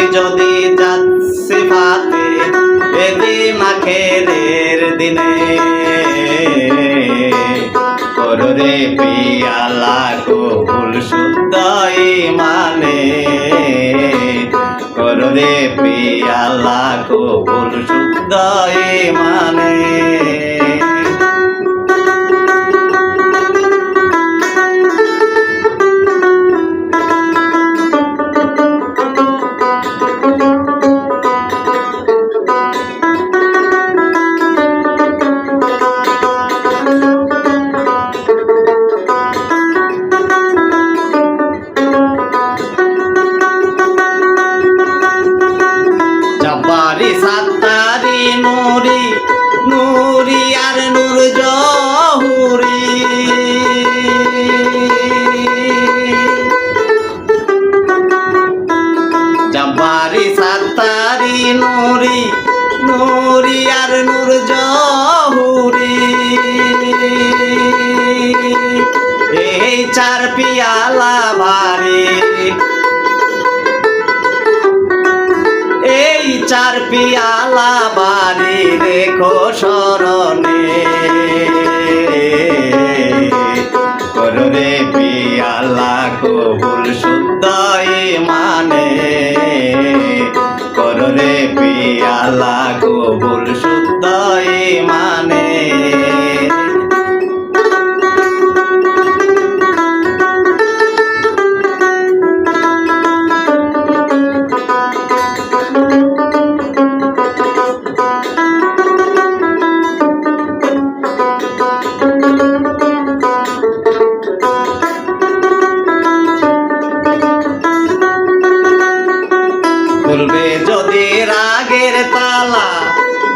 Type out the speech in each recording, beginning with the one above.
খুলবি যদি যাচ্ছে ফাতে এদি আখেরের দিনে। কররে পিয়ালা কবুল শুদ্ধ মানে কররে পিয়ালা কবুল শুদ্ধ মানে নুরি নুরি আর নূর জহুরি। এই চার পিয়ালা ভারী এই চার পিয়ালা বাড়ি রেখো স্মরণে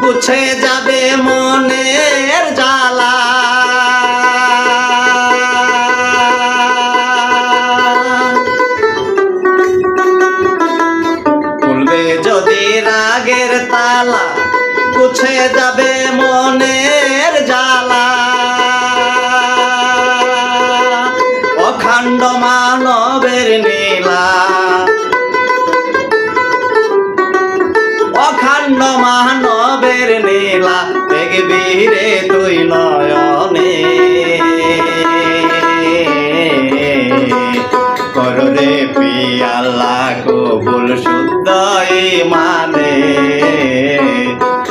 গুছে যাবে মনের জ্বালা। খুলবে যদি রাগের তালা, গুছে যাবে মনের জ্বালা। অখণ্ড মানবের নীলা। অখণ্ড মানবের নীলা দেখবি রে তুই নয়নে। কররে পিয়ালা কবুল শুদ্ধ মানে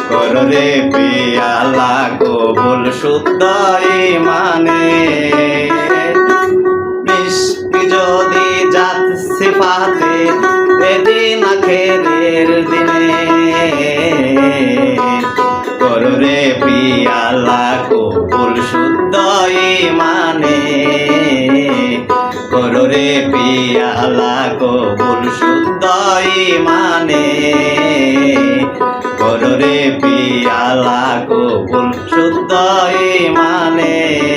কররে পিয়ালা কবুল শুদ্ধ মানে কররে পিয়ালা কবুল শুদ্ধ মানে করে পিয়ালা কবুল শুদ্ধ মানে করে পিয়ালা কবুল শুদ্ধ মানে